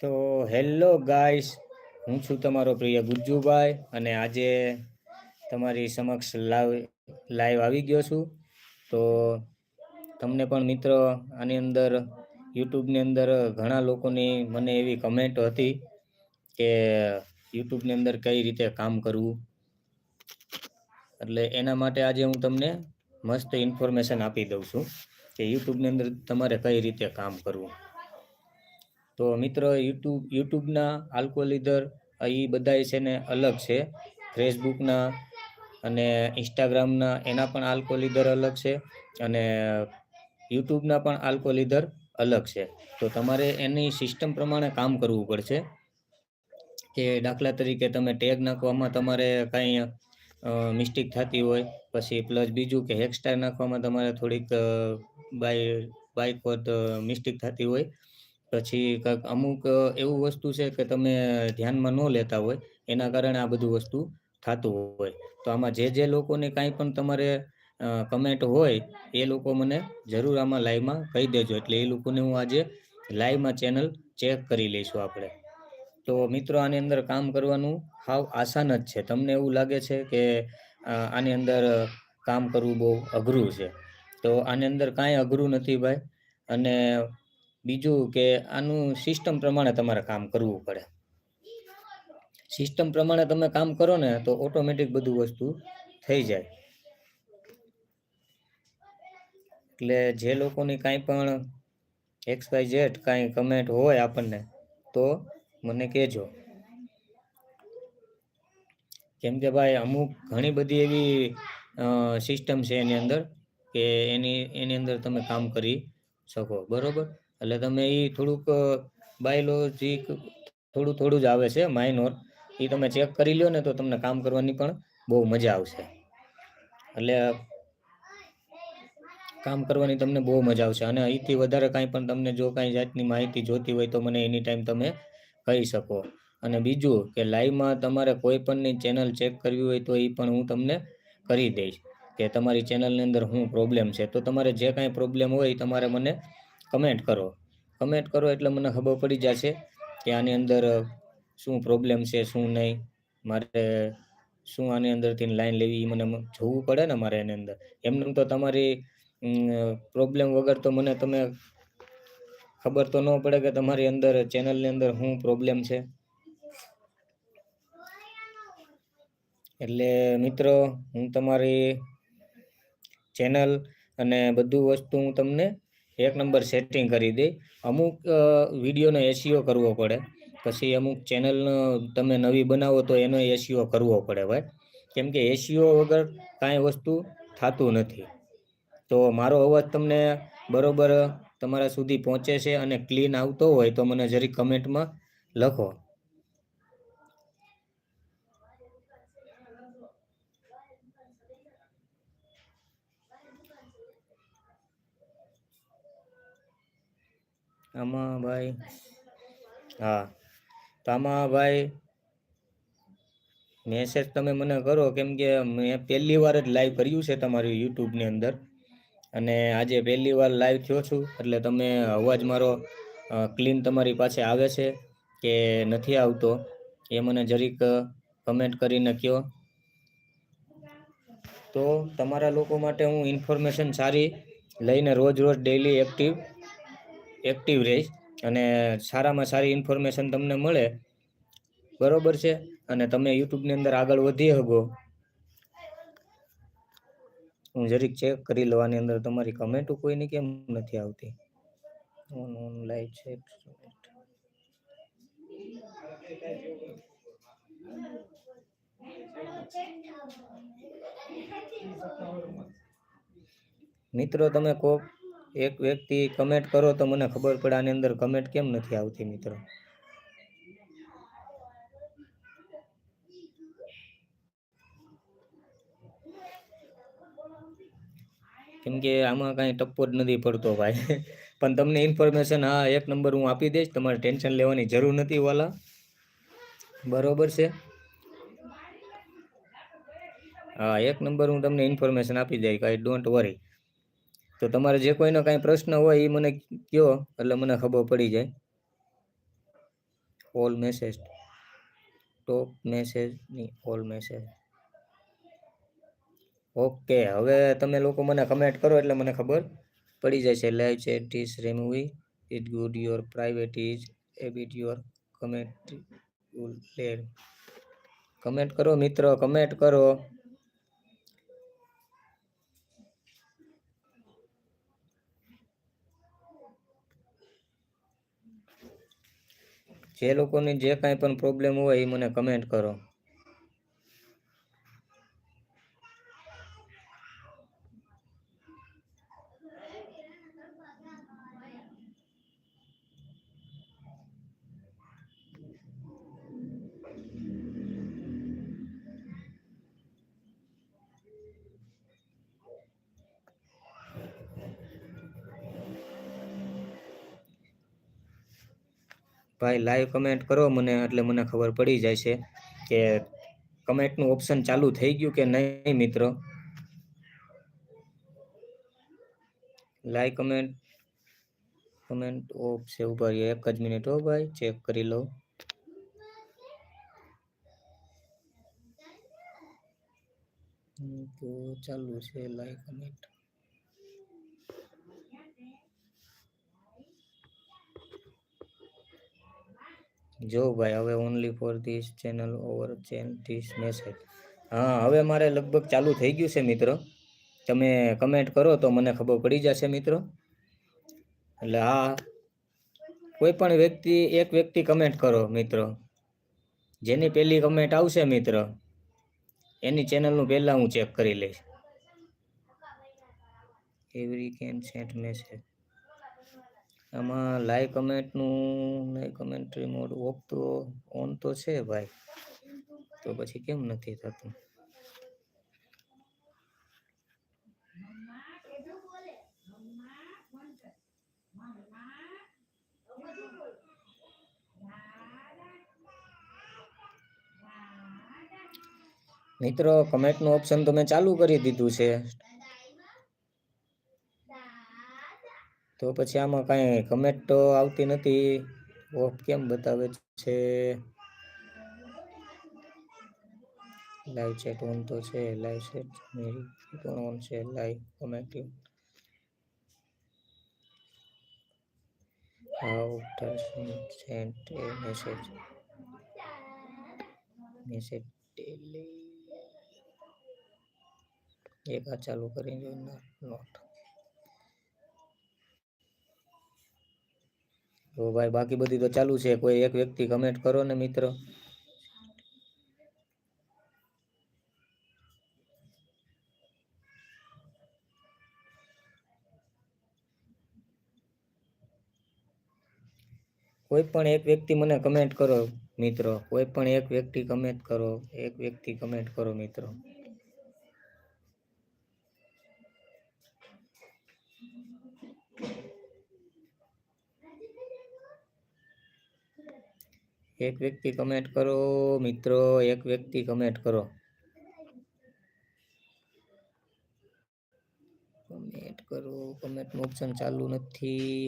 તો hello guys, હું છું તમારો પ્રિય ગુજ્જુભાઈ અને આજે તમારી સમક્ષ લાઈવ લાઈવ આવી ગયો છું. તો તમને પણ મિત્રો, આની અંદર, યુટ્યુબની અંદર ઘણા લોકોની મને એવી કમેન્ટ હતી કે યુટ્યુબની અંદર કઈ રીતે કામ કરવું. એટલે એના માટે આજે હું તમને મસ્ત ઇન્ફોર્મેશન આપી દઉં છું કે યુટ્યુબની અંદર તમારે કઈ રીતે કામ કરવું. તો મિત્રો, યુટ્યુબ, યુટ્યુબના આલ્કોલિધર એ બધા છે ને અલગ છે. ફેસબુકના અને ઇન્સ્ટાગ્રામના એના પણ આલ્કોલિધર અલગ છે અને યુટ્યુબના પણ આલ્કોલિધર અલગ છે. તો તમારે એની સિસ્ટમ પ્રમાણે કામ કરવું પડશે કે દાખલા તરીકે તમે ટેગ નાખવામાં તમારે કાંઈ મિસ્ટેક થતી હોય, પછી પ્લસ બીજું કે હેરસ્ટાઈલ નાખવામાં તમારે થોડીક બાય બાય મિસ્ટેક થતી હોય પછી કંઈક અમુક એવું વસ્તુ છે કે તમે ધ્યાનમાં ન લેતા હોય, એના કારણે આ બધું વસ્તુ થતું હોય. તો આમાં જે જે લોકોને કાંઈ પણ તમારે કમેન્ટ હોય, એ લોકો મને જરૂર આમાં લાઈવમાં કહી દેજો. એટલે એ લોકોને હું આજે લાઈવમાં ચેનલ ચેક કરી લઈશું આપણે. તો મિત્રો, આની અંદર કામ કરવાનું હાવ આસાન જ છે. તમને એવું લાગે છે કે આની અંદર કામ કરવું બહુ અઘરું છે. તો આની અંદર કાંઈ અઘરું નથી ભાઈ. અને બીજું કે આનું સિસ્ટમ પ્રમાણે તમારે કામ કરવું પડે. સિસ્ટમ પ્રમાણે તમે કામ કરો ને તો ઓટોમેટિક બધું વસ્તુ થઈ જાય. એટલે જે લોકોની કાંઈ પણ એક્સ વાય ઝેડ કાંઈ કમેન્ટ હોય આપણને, તો મને કહેજો. કેમ કે ભાઈ અમુક ઘણી બધી એવી સિસ્ટમ છે એની અંદર કે એની એની અંદર તમે કામ કરી શકો. બરોબર? એટલે તમે એ થોડુંક બાયોલોજીક થોડું થોડું જ આવે છે માઇનોર એ તમે ચેક કરી લો ને તો તમને કામ કરવાની પણ બહુ મજા આવશે. એટલે કામ કરવાની તમને બહુ મજા આવશે. અને અહીંથી વધારે કાંઈ પણ તમને જો કાંઈ જાતની માહિતી જોતી હોય તો મને એની ટાઈમ તમે કહી શકો. અને બીજું કે લાઈવમાં તમારે કોઈ પણની ચેનલ ચેક કરવી હોય તો એ પણ હું તમને કરી દઈશ. કે તમારી ચેનલની અંદર શું પ્રોબ્લેમ છે. તો તમારે જે કાંઈ પ્રોબ્લેમ હોય એ તમારે મને કમેન્ટ કરો. કમેન્ટ કરો એટલે મને ખબર પડી જશે કે આની અંદર શું પ્રોબ્લેમ છે, શું નહીં? મારે શું આની અંદરથી લાઈન લેવી એ મને જોવું પડે ને મારે એની અંદર? એમને તો તમારી પ્રોબ્લેમ વગર તો મને તમે ખબર તો ન પડે કે તમારી અંદર ચેનલની અંદર શું પ્રોબ્લેમ છે? એટલે, મિત્રો, હું તમારી ચેનલ અને બધું વસ્તુ હું તમને એક નંબર સેટિંગ કરી દે. અમુક વિડીયોનો એસીઓ કરવો પડે. પછી અમુક ચેનલનો તમે નવી બનાવો તો એનો એસીઓ કરવો પડે ભાઈ. કેમ કે એસીઓ વગર કાંઈ વસ્તુ થતું નથી. તો મારો અવાજ તમને બરોબર તમારા સુધી પહોંચે છે અને ક્લીન આવતો હોય તો મને જરી કમેન્ટમાં લખો. આમાં ભાઈ હા તો આમાં ભાઈ મેસેજ તમે મને કરો, કેમ કે મેં પહેલી વાર જ લાઈવ કર્યું છે તમારી યુટ્યુબની અંદર. અને આજે પહેલી વાર લાઈવ થયો છું, એટલે તમે અવાજ મારો ક્લીન તમારી પાસે આવે છે કે નથી આવતો, એ મને જરીક કમેન્ટ કરીને કહો તો તમારા લોકો માટે હું ઇન્ફોર્મેશન સારી લઈને રોજ રોજ ડેઈલી એક્ટિવ એક્ટિવ રહીશ અને સારામાં સારી ઇન્ફોર્મેશન તમને મળે, બરોબર છે? અને તમે યુટ્યુબની અંદર આગળ વધી શકો. હું જરીક ચેક કરી લેવાની અંદર તમારી કમેન્ટ કોઈની કેમ નથી આવતી? ઓન ઓન લાઈવ છે મિત્રો, તમે કોક એક વ્યક્તિ કમેન્ટ કરો તો મને ખબર પડે આની અંદર કમેન્ટ કેમ નથી આવતી મિત્રો? કેમ કે આમાં કાંઈ ટપ્પો જ નથી પડતો ભાઈ. પણ તમને ઇન્ફોર્મેશન હા, એક નંબર હું આપી દઈશ. તમારે ટેન્શન લેવાની જરૂર નથી વાલા. બરોબર છે? હા, એક નંબર હું તમને ઇન્ફોર્મેશન આપી દઈશ. કાંઈ ડોન્ટ વરી તો તમારે જે કોઈનો કાંઈ પ્રશ્ન હોય એ મને કહો એટલે મને ખબર પડી જાય. ઓલ મેસેજ ટોપ મેસેજની ઓલ મેસેજ ઓકે હવે તમે લોકો મને કમેન્ટ કરો એટલે મને ખબર પડી જાય છે. Live chat is remove it good your private is a bit your comment comment કરો, મિત્રો. કમેન્ટ કરો. જે લોકોની જે કાંઈ પણ પ્રોબ્લેમ હોય એ મને કમેન્ટ કરો. ભાઈ લાઈવ કમેન્ટ કરો મને, એટલે મને ખબર પડી જાય છે કે કમેન્ટનું ઓપ્શન ચાલુ થઈ ગયું કે નહીં મિત્રો? લાઈવ કમેન્ટ કમેન્ટ ઓફ છે ઊભા રહ્યો એક જ મિનિટ હો ભાઈ ચેક કરી લો. તો ચાલુ છે લાઈવ કમેન્ટ જો ભાઈ, હવે only for this channel over chain this message હા, હવે મારે લગભગ ચાલુ થઈ ગયું છે મિત્રો. તમે કમેન્ટ કરો તો મને ખબર પડી જશે મિત્રો. એટલે હા, કોઈ પણ વ્યક્તિ, એક વ્યક્તિ કમેન્ટ કરો મિત્રો. જેની પહેલી કમેન્ટ આવશે મિત્ર, એની ચેનલનું પહેલાં હું ચેક કરી લઈશ. એવરી કેન સેન્ટ મેસેજ આમાં લાઈવ કમેન્ટનું લાઈવ કમેન્ટ્રી મોડ ઓફ તો ઓન તો છે ભાઈ. તો પછી કેમ નથી થતું? મિત્રો કમેન્ટનું ઓપ્શન તો મેં ચાલુ કરી દીધું છે. તો પછી આમાં કાંઈ કમેન્ટ તો આવતી નથી. ઓફ કેમ બતાવે છે? લાઈવ ચેટ ઓન તો છે લાઈવ ચેટ પણ ઓન છે live commenting how does sent a message message daily એક આ ચાલુ કરી દો નોટ તો ભાઈ બાકી બધી તો ચાલુ છે. કોઈ એક વ્યક્તિ કમેન્ટ કરો ને મિત્ર. કોઈ પણ એક વ્યક્તિ મને કમેન્ટ કરો મિત્રો. કોઈ પણ એક વ્યક્તિ કમેન્ટ કરો. એક વ્યક્તિ કમેન્ટ કરો મિત્રો. એક વ્યક્તિ કમેન્ટ કરો મિત્રો એક વ્યક્તિ કમેન્ટ કરો કમેન્ટ કરો કમેન્ટનું ઓપ્શન ચાલુ નથી.